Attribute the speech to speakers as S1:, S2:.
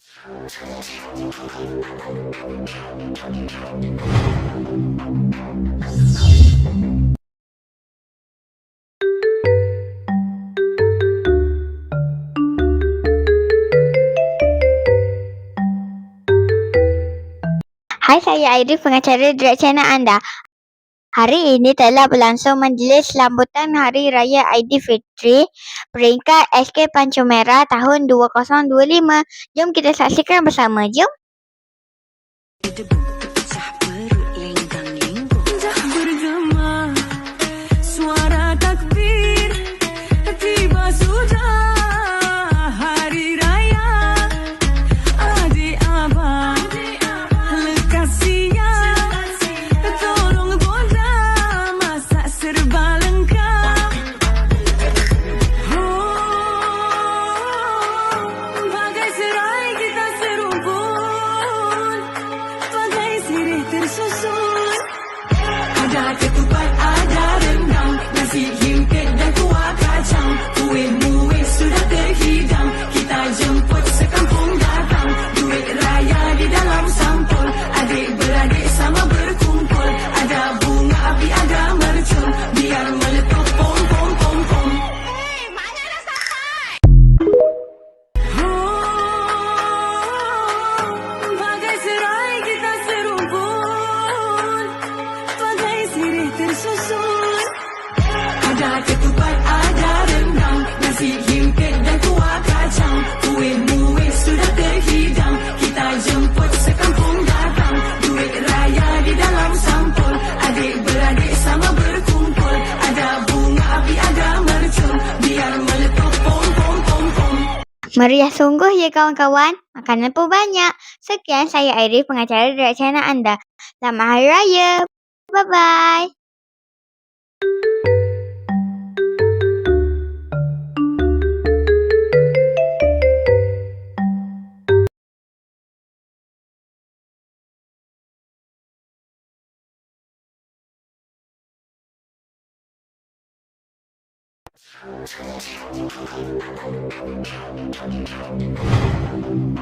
S1: Hai, saya Aidil, pengacara Direct Channel anda. Hari ini telah berlangsung majlis sambutan Hari Raya Aidilfitri peringkat SK Pancung Merah tahun 2025. Jom kita saksikan bersama. Jom.
S2: Debu 你是是
S1: Meriah sungguh ya kawan-kawan. Makanan pun banyak. Sekian saya Aidil, pengacara Direct Channel anda. Selamat Hari Raya. Bye-bye. Thank you.